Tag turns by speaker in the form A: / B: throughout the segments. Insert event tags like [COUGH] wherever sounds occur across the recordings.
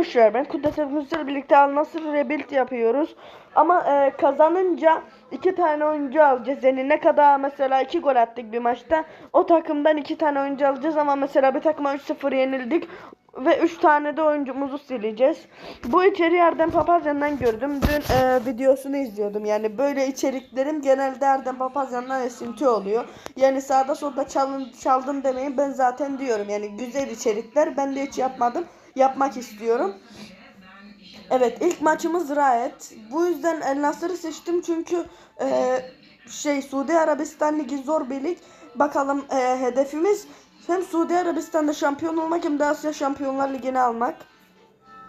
A: Arkadaşlar ben Kudret Özgür'le birlikte Al Nassr Rebuild yapıyoruz. Ama e, kazanınca iki tane oyuncu alacağız. Yani ne kadar mesela iki gol attık bir maçta. O takımdan iki tane oyuncu alacağız ama mesela bir takıma 3-0 yenildik. Ve 3 tane de oyuncumuzu sileceğiz. Bu içeriği Erdem Papazyan'dan gördüm. Dün e, videosunu izliyordum. Yani böyle içeriklerim genelde Erdem Papazyan'dan esinti oluyor. Yani sağda solda çalın, çaldım demeyin ben zaten diyorum. Yani güzel içerikler ben de hiç yapmadım. Yapmak istiyorum. Evet ilk maçımız Riot. Bu yüzden El Nasır'ı seçtim çünkü e, şey Suudi Arabistan Ligi zor bir lig. Bakalım e, hedefimiz hem Suudi Arabistan'da şampiyon olmak hem de Asya Şampiyonlar Ligi'ni almak.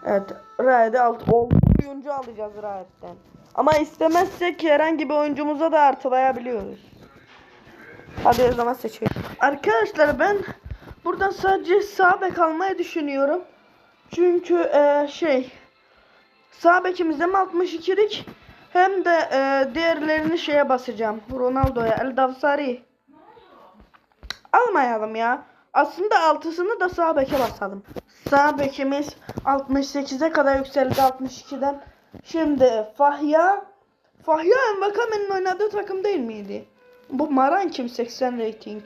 A: Evet Riot'e alt oyuncu alacağız Riot'ten. Ama istemezsek herhangi bir oyuncumuza da artılayabiliyoruz. Hadi o zaman seçelim. Arkadaşlar ben buradan sadece sağ bek almayı düşünüyorum. Çünkü e, şey sağ bekimizde mi 62'lik hem de e, diğerlerini şeye basacağım. Ronaldo'ya, El Davsari. Almayalım ya. Aslında altısını da sağ beke basalım. Sağ bekimiz 68'e kadar yükseldi 62'den. Şimdi Fahya Fahya Envakame'nin oynadığı takım değil miydi? Bu Maran kim 80 rating?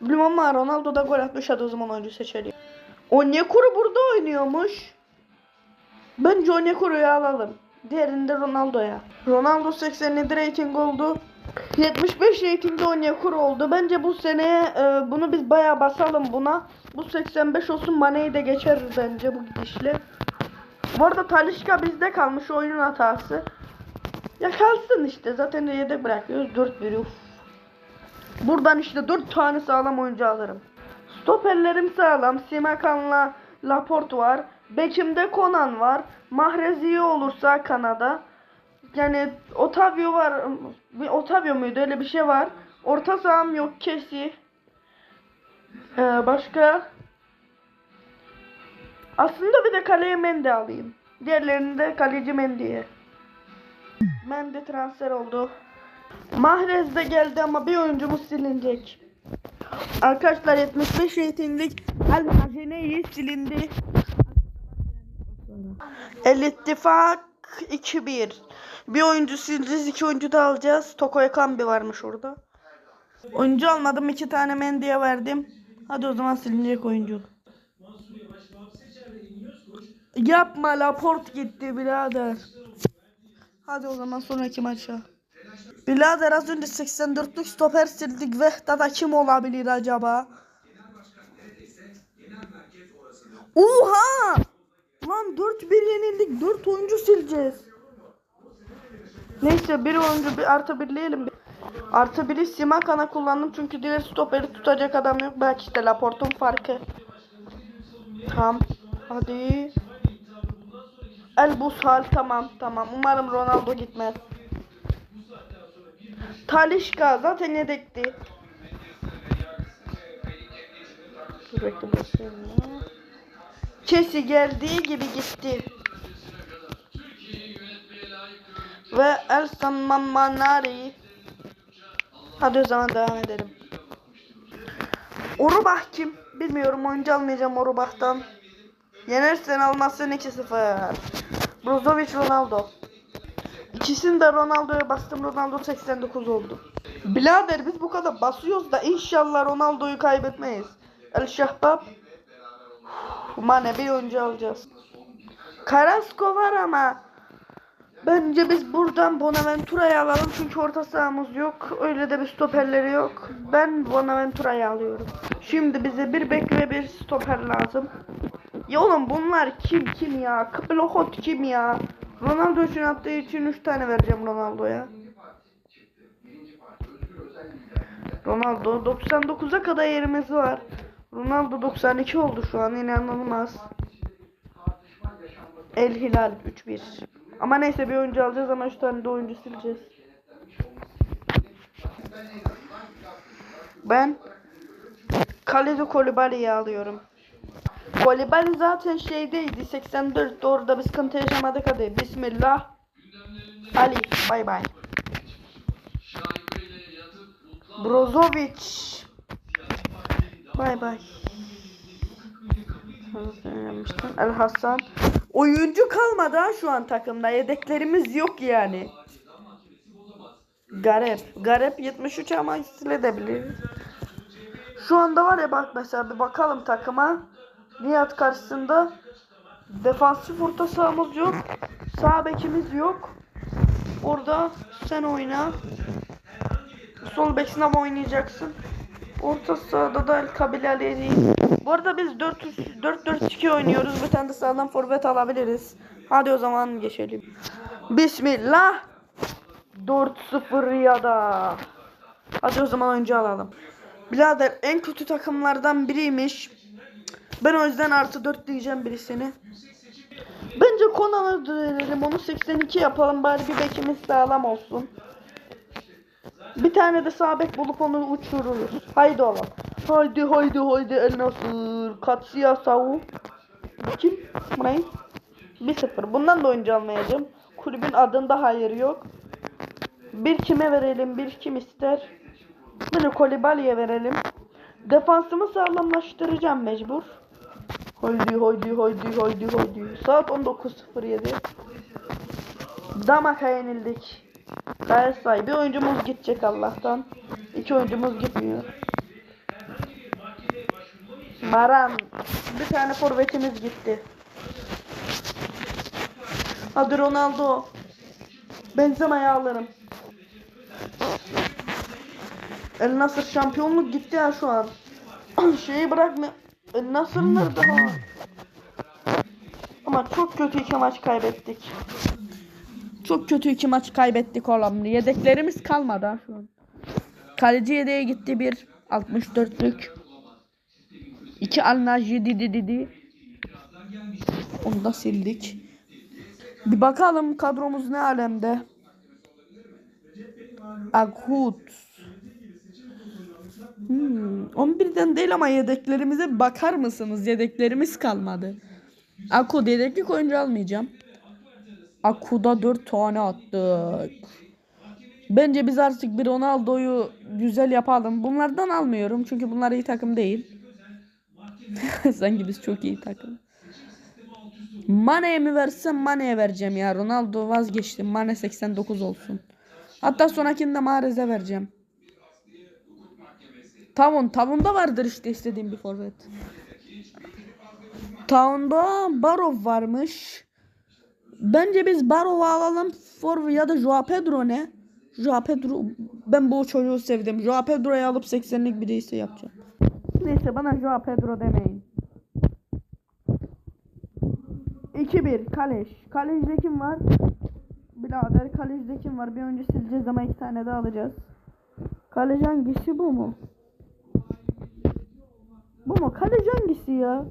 A: Bilmem ama Ronaldo da gol atmış hadi o zaman oyuncu seçelim. Onyekuru burada oynuyormuş. Bence Onyekuru'yu alalım. Diğerini de Ronaldo'ya. Ronaldo 87 rating oldu. 75 ratingde Onyekuru oldu. Bence bu seneye e, bunu biz bayağı basalım buna. Bu 85 olsun Mane'yi de geçeriz bence bu gidişle. Bu arada Talişka bizde kalmış oyunun hatası. Ya kalsın işte zaten de yedek bırakıyoruz 4-1 uf. Buradan işte 4 tane sağlam oyuncu alırım. Stoperlerim sağlam. Simakan'la Laporte var. Bekim'de Konan var. Mahrez iyi olursa Kanada. Yani Otavio var. Otavio muydu? Öyle bir şey var. Orta saham yok. Kesi. Ee, başka? Aslında bir de kaleye Mendy alayım. Diğerlerini de kaleci Mendy'ye. Mendy transfer oldu. Mahrez de geldi ama bir oyuncumuz silinecek. Arkadaşlar 75 ratinglik El Majine'yi silindi. El İttifak 2-1. Bir oyuncu sileceğiz, iki oyuncu da alacağız. Toko Ekambi varmış orada. Oyuncu almadım, iki tane Mendy'ye verdim. Hadi o zaman silinecek oyuncu. Yapma Laporte gitti birader. Hadi o zaman sonraki maça. Birader az önce 84'lük stoper sildik. Vehda'da kim olabilir acaba? Oha! Lan 4-1 yenildik. 4 oyuncu sileceğiz. Neyse bir oyuncu bir artı birleyelim. Artı biri Simakan'a kullandım çünkü diğer stoperi tutacak adam yok. Belki işte Laporte'un farkı. Tamam. Hadi. El Busal tamam tamam. Umarım Ronaldo gitmez. Talişka zaten yedekti. Dur bekle basıyorum. Kesi geldiği gibi gitti. Ve Elsan Manari. Hadi o zaman devam edelim. Orubah kim? Bilmiyorum oyuncu almayacağım Orubah'tan. Yenersen almazsın 2-0. Brozovic Ronaldo. İkisini de Ronaldo'ya bastım. Ronaldo 89 oldu. Bilader biz bu kadar basıyoruz da inşallah Ronaldo'yu kaybetmeyiz. El Şahbab. Mane bir oyuncu alacağız. Carrasco var ama bence biz buradan Bonaventura'yı alalım çünkü orta sahamız yok. Öyle de bir stoperleri yok. Ben Bonaventura'yı alıyorum. Şimdi bize bir bek ve bir stoper lazım. Ya oğlum bunlar kim kim ya? Kıblokot kim ya? Ronaldo için attığı için 3 tane vereceğim Ronaldo'ya. Ronaldo 99'a kadar yerimiz var. Ronaldo 92 oldu şu an inanılmaz. El Hilal 3-1. Ama neyse bir oyuncu alacağız ama 3 tane de oyuncu sileceğiz. Ben Kaleci Kolibali'yi alıyorum. Kolibali zaten şeydeydi 84 doğru da bir sıkıntı yaşamadık hadi. Bismillah. Ali bay bay. Brozovic. Bay bay. El Hasan. Oyuncu kalmadı ha şu an takımda. Yedeklerimiz yok yani. Garip. Garip 73 ama silebiliriz. Şu anda var ya bak mesela bir bakalım takıma. Nihat karşısında defansif orta sahamız yok. Sağ bekimiz yok. Orada sen oyna. Sol bek sınav oynayacaksın. Orta sahada da El Kabile değil. Bu arada biz 4-4-2 oynuyoruz. Bir tane de sağdan forvet alabiliriz. Hadi o zaman geçelim. Bismillah. 4-0 ya da. Hadi o zaman oyuncu alalım. Birader en kötü takımlardan biriymiş. Ben o yüzden artı 4 diyeceğim birisini. Bence Konan'a dönelim. Onu 82 yapalım. Bari bir bekimiz sağlam olsun. Bir tane de sağ bek bulup onu uçururuz. Haydi oğlum. Haydi haydi haydi El Nasır. Katsiya Savu. Kim? Bu ne? 1-0. Bundan da oyuncu almayacağım. Kulübün adında hayır yok. Bir kime verelim? Bir kim ister? Bunu Kolibali'ye verelim. Defansımı sağlamlaştıracağım mecbur. Haydi haydi haydi haydi haydi. Saat 19.07. Damaka yenildik. Gayet sahibi oyuncumuz gidecek Allah'tan. İki oyuncumuz gitmiyor. Maran. Bir tane forvetimiz gitti. Hadi Ronaldo. Benzema'yı alırım. El Nasır şampiyonluk gitti ya şu an. [CLEARS THROAT] Şeyi bırakma. El Nasır nerede ha? Ama çok kötü iki maç kaybettik. Çok kötü iki maç kaybettik oğlum. Yedeklerimiz kalmadı şu an. Kaleci yedeğe gitti bir 64'lük. İki Alnaji didi didi. Onu da sildik. Bir bakalım kadromuz ne alemde. Akut. Hmm, 11'den değil ama yedeklerimize bakar mısınız? Yedeklerimiz kalmadı. Akut yedeklik oyuncu almayacağım. Aku'da 4 tane attık. Bence biz artık bir Ronaldo'yu güzel yapalım. Bunlardan almıyorum çünkü bunlar iyi takım değil. [LAUGHS] Sanki biz çok iyi takım. Mane'ye mi versem Mane'ye vereceğim ya. Ronaldo vazgeçtim. Mane 89 olsun. Hatta sonrakinde Mahrez'e vereceğim. Tavun. Tavun'da vardır işte istediğim bir forvet. Town'da Barov varmış. Bence biz Barov'u alalım. For ya da Joao Pedro ne? Joao Pedro. Ben bu çocuğu sevdim. Joao Pedro'yu alıp 80'lik bir değilse yapacağım. Neyse bana Joao Pedro demeyin. 2-1 Kaleş. Kaleş'de kim var? Birader Kaleş'de kim var? Bir önce sileceğiz ama iki tane daha alacağız. Kaleci hangisi bu mu? Mu? Kaleci hangisi ya?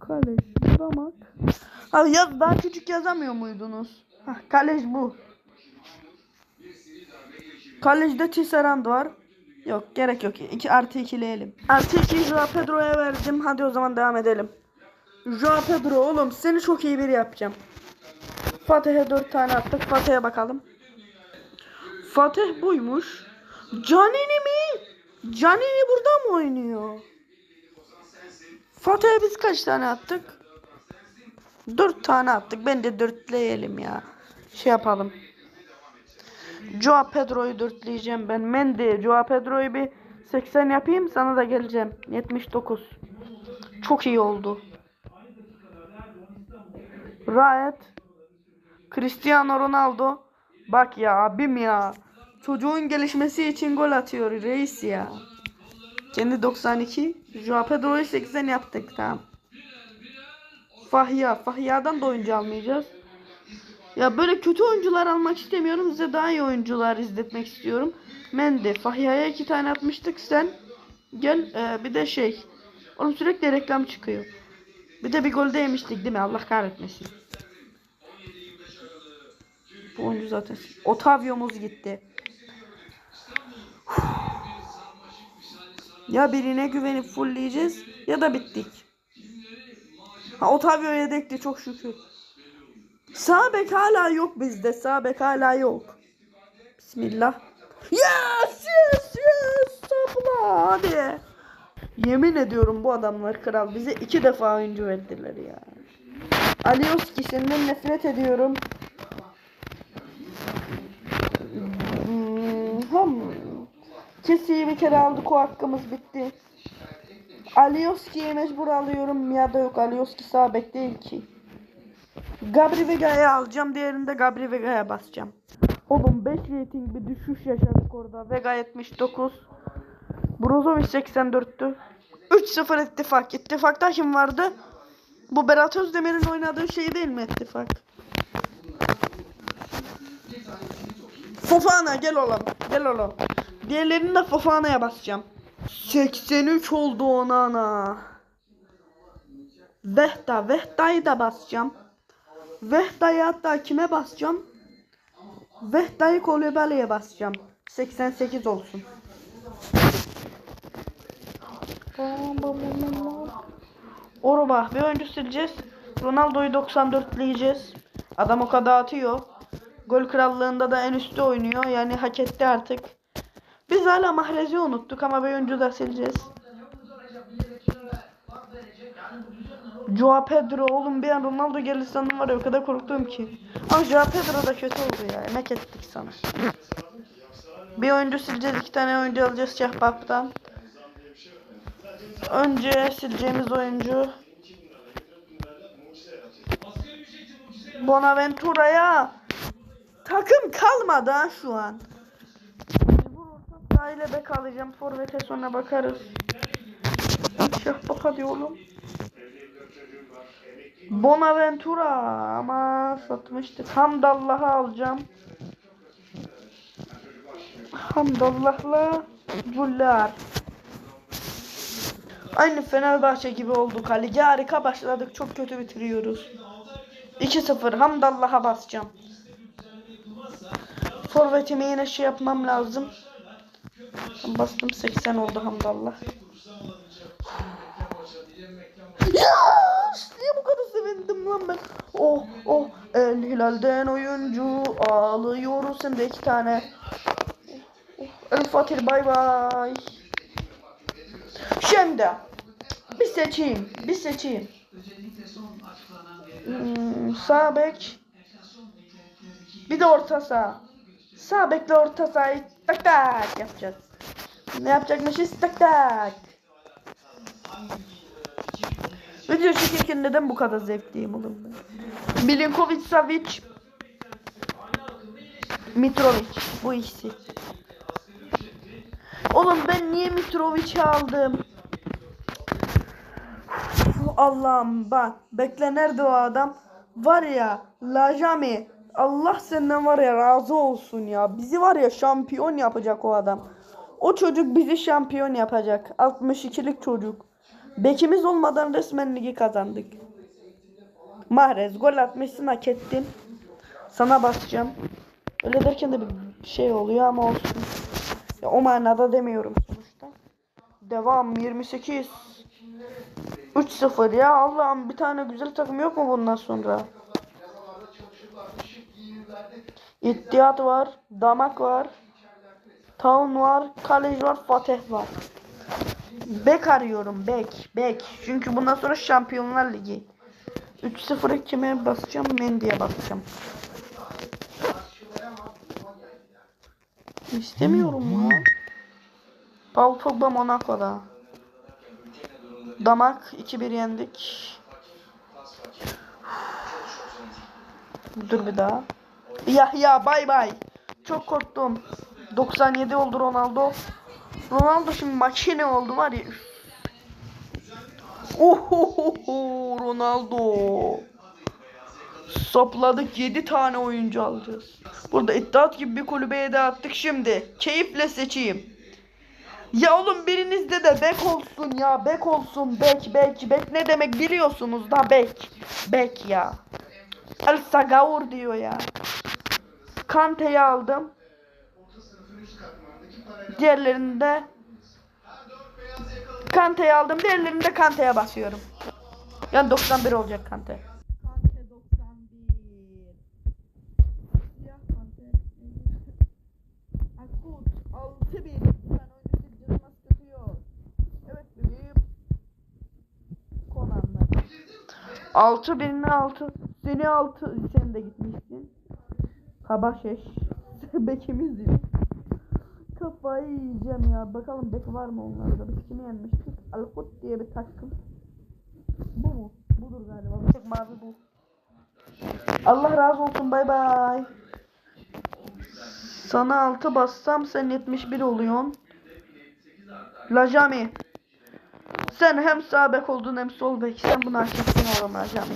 A: Kalej buramak. Abi yaz daha küçük yazamıyor muydunuz? Hah, kalej bu. Kalejde Tisserand var. Yok gerek yok. 2 artı 2'leyelim. Artı 2'yi Joao Pedro'ya verdim. Hadi o zaman devam edelim. Joao Pedro oğlum seni çok iyi biri yapacağım. Fatih'e 4 tane attık. Fatih'e bakalım. Fatih buymuş. Canini mi? Canini burada mı oynuyor? Fatih'e biz kaç tane attık? Dört tane attık. Ben de dörtleyelim ya. Şey yapalım. Joao Pedro'yu dörtleyeceğim ben. Mendy, Joao Pedro'yu bir 80 yapayım. Sana da geleceğim. 79. Çok iyi oldu. Riot. Cristiano Ronaldo. Bak ya abim ya. Çocuğun gelişmesi için gol atıyor reis ya. Kendi 92. Joao Pedro'yu 80 yaptık tamam. Fahya. Fahya'dan da oyuncu almayacağız. Ya böyle kötü oyuncular almak istemiyorum. Size daha iyi oyuncular izletmek istiyorum. Mendy. Fahya'ya iki tane atmıştık sen. Gel e, bir de şey. Oğlum sürekli reklam çıkıyor. Bir de bir gol de yemiştik değil mi? Allah kahretmesin. Bu oyuncu zaten. Otavio'muz gitti. Ya birine güvenip fullleyeceğiz ya da bittik. Ha Otavio yedekti çok şükür. Sağ bek hala yok bizde. Sağ bek hala yok. Bismillah. Yes yes yes. Sapla hadi. Yemin ediyorum bu adamlar kral. Bize iki defa oyuncu verdiler ya. Alioski senden nefret ediyorum. Hmm, ham. Kesiyi bir kere aldık o hakkımız bitti. Alioski'yi mecbur alıyorum ya da yok Alioski sağ bek değil ki. Gabri Vega'ya alacağım diğerinde Gabri Vega'ya basacağım. Oğlum 5 rating bir düşüş yaşadık orada. Vega 79. Brozovic 84'tü. 3-0 ittifak. İttifakta kim vardı? Bu Berat Özdemir'in oynadığı şey değil mi ittifak? Fofana gel oğlum. Gel oğlum. Diğerlerini de Fofana'ya basacağım. 83 oldu ona ana. Vehta. Vehta'yı da basacağım. Vehta'yı hatta kime basacağım? Vehta'yı Kolibali'ye basacağım. 88 olsun. Orba bir oyuncu sileceğiz. Ronaldo'yu 94'leyeceğiz. Adam o kadar atıyor. Gol krallığında da en üstte oynuyor. Yani hak etti artık. Biz hala Mahrez'i unuttuk ama bir oyuncu da sileceğiz. Joao Pedro oğlum bir an Ronaldo gelir var ya o kadar korktum ki. Ama Joao Pedro da kötü oldu ya. Emek ettik sana. Bir oyuncu sileceğiz. iki tane oyuncu alacağız Şahbap'tan. Önce sileceğimiz oyuncu Bonaventura'ya takım kalmadı şu an. İle bek alacağım. Forvet'e sonra bakarız. Şahbap hadi oğlum. Bonaventura ama satmıştık. Hamdallah'ı alacağım. Hamdallah'la Zullar. Aynı Fenerbahçe gibi olduk. Ligi harika başladık. Çok kötü bitiriyoruz. 2-0. Hamdallah'a basacağım. Forvetimi yine şey yapmam lazım. Bastım 80 oldu Hamdallah. Ya niye bu kadar sevindim lan ben? Oh oh El Hilal'den oyuncu ağlıyoruz sen de iki tane. Oh, El Fatih bay bay. Şimdi bir seçeyim, bir seçeyim. Hmm, sağ bek. Bir de orta saha. Sağ bekle orta sahayı tak tak yapacağız. Ne yapacakmışız tak tak. Video çekirken neden bu kadar zevkliyim oğlum ben? Milinkovic Savic Mitrovic bu ikisi. Oğlum ben niye Mitrovic'i aldım? Allah'ım bak. Bekle nerede o adam? Var ya Lajami. Allah senden var ya razı olsun ya. Bizi var ya şampiyon yapacak o adam. O çocuk bizi şampiyon yapacak. 62'lik çocuk. Bekimiz olmadan resmen ligi kazandık. Mahrez gol atmışsın hak ettin. Sana basacağım. Öyle derken de bir şey oluyor ama olsun. Ya, o manada demiyorum sonuçta. Devam 28. 3-0 ya Allah'ım bir tane güzel takım yok mu bundan sonra? İttihad var, Damak var, Town var, Kalej var, Fatih var. Bek arıyorum, bek, bek. Çünkü bundan sonra Şampiyonlar Ligi. 3-0'ı kime basacağım? Mendy'ye basacağım. İstemiyorum ya. Paul Pogba Monaco'da. Damak 2-1 yendik. Dur bir daha. Ya ya bay bay. Çok korktum. 97 oldu Ronaldo. Ronaldo şimdi makine oldu var ya. Ohohoho Ronaldo. Sapladık 7 tane oyuncu alacağız. Burada iddiat gibi bir kulübeye de attık şimdi. Keyifle seçeyim. Ya oğlum birinizde de bek olsun ya. Bek olsun. Bek bek bek ne demek biliyorsunuz da bek. Bek ya. El Sagaur diyor ya. Kante'yi aldım. Diğerlerinde Kante'yi aldım. Diğerlerinde Kante'ye basıyorum. Yani 91 olacak Kante. Kante 91. Siyah Kante. Akut 61. Ben. Evet bebeğim. Konanlar. 6000'in altı. Seni altı. Sen de gitmiştin. Kabaşeş. [LAUGHS] Bekimiz diyor. Kafayı yiyeceğim ya. Bakalım bek var mı onlarda? Biz kimi yenmiştik? Alkut diye bir takım. Bu mu? Budur galiba. Bir tek mavi bu. Allah razı olsun. Bay bay. Sana altı bassam sen 71 oluyorsun. Lajami. Sen hem sağ bek oldun hem sol bek. Sen bunu ettin oğlum Lajami.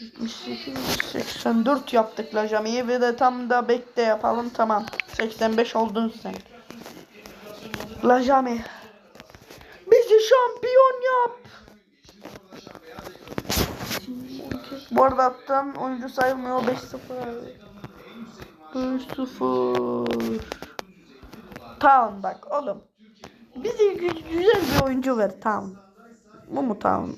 A: 78, 84 yaptık Lajami'yi ve de tam da bekte yapalım tamam. 85 oldun sen. Lajami. Bizi şampiyon yap. Bu arada attan oyuncu sayılmıyor 5-0. 5-0. Tamam bak oğlum. Bize gü- güzel bir oyuncu ver tamam. Bu mu tamam?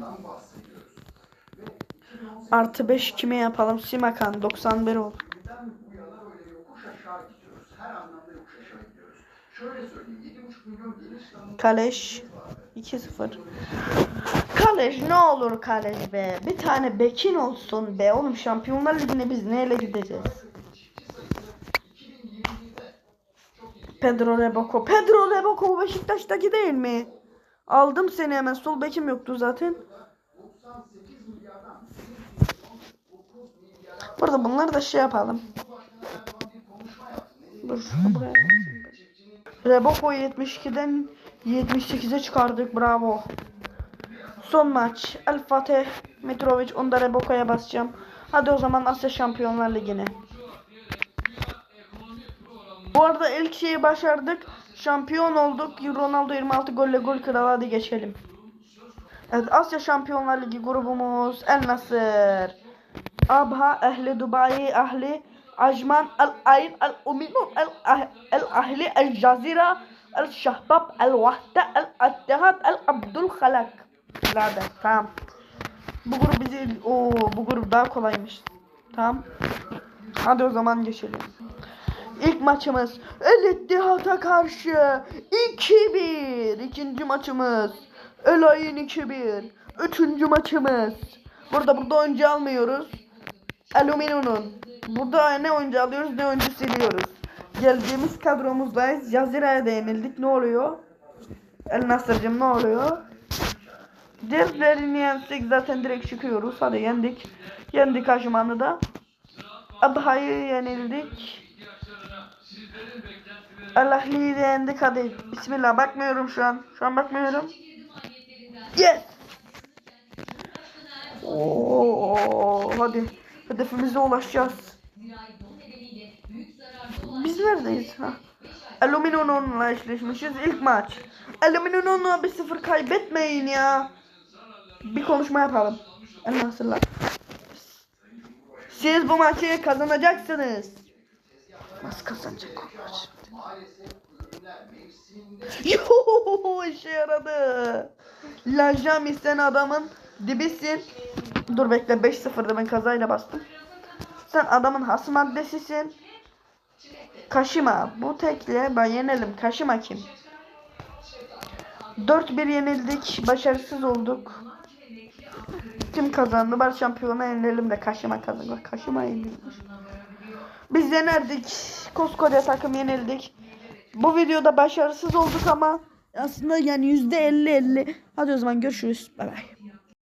B: Bundan bahsediyoruz. Ve 2018
A: Artı 5 kime yapalım? Simakan 91 ol.
B: Neden bu yana böyle yokuş aşağı gidiyoruz? Her anlamda yokuş aşağı gidiyoruz. Şöyle söyleyeyim 7,5 milyon geniş tanımlı
A: Kaleş 2-0. Kaleş ne olur Kaleş be. Bir tane bekin olsun be. Oğlum Şampiyonlar Ligi'ne biz neyle gideceğiz? Pedro Reboko. Pedro Reboko Beşiktaş'taki değil mi? Aldım seni hemen. Sol bekim yoktu zaten. Burada bunları da şey yapalım. Dur buraya. Reboko 72'den 78'e çıkardık. Bravo. Son maç. El Fatih Mitrovic. Onu da basacağım. Hadi o zaman Asya Şampiyonlar Ligi'ne. Bu arada ilk şeyi başardık. Şampiyon olduk. Ronaldo 26 golle gol kralı. Hadi geçelim. Evet Asya Şampiyonlar Ligi grubumuz El Nasır. Abha Ehli Dubai Ehli Ajman El Ayn El Uminun El Ah- El Ahli El Jazira El Şahbab El Vahde El Attihad El Abdul. Bu grup bizi o bu grup daha kolaymış. Tamam. Hadi o zaman geçelim. İlk maçımız El İttihat'a karşı 2-1. İkinci maçımız El Ayn 2-1. Üçüncü maçımız. Burada burada oyuncu almıyoruz. Aluminum'un. Burada ne oyuncu alıyoruz ne oyuncu siliyoruz. Geldiğimiz kadromuzdayız. Yazira'ya da yenildik. Ne oluyor? El Nasır'cım ne oluyor? Diğerlerini yensek zaten direkt çıkıyoruz. Hadi yendik. Yendik Aşman'ı da. Abha'yı yenildik. Allah'li'yi de yendik hadi. Bismillah bakmıyorum şu an. Şu an bakmıyorum. Yes. Oo, hadi. Hedefimize ulaşacağız. Biz neredeyiz ha? Eşleşmişiz ilk maç. Aluminum'la 1-0 kaybetmeyin ya. Bir konuşma yapalım. El Nasırlar. Siz bu maçı kazanacaksınız. Nasıl kazanacak onlar şimdi? Yoo işe yaradı. Lajami sen adamın dibisin. Dur bekle 5-0'da ben kazayla bastım. Sen adamın has maddesisin. Kaşıma. Bu tekle ben yenelim. Kaşıma kim? 4-1 yenildik. Başarısız olduk. Kim kazandı? Bar şampiyona yenelim de Kaşıma kazandı. Kaşıma yenilmiş. Biz yenerdik. Koskoca takım yenildik. Bu videoda başarısız olduk ama aslında yani %50-50. Hadi o zaman görüşürüz. Bay bay.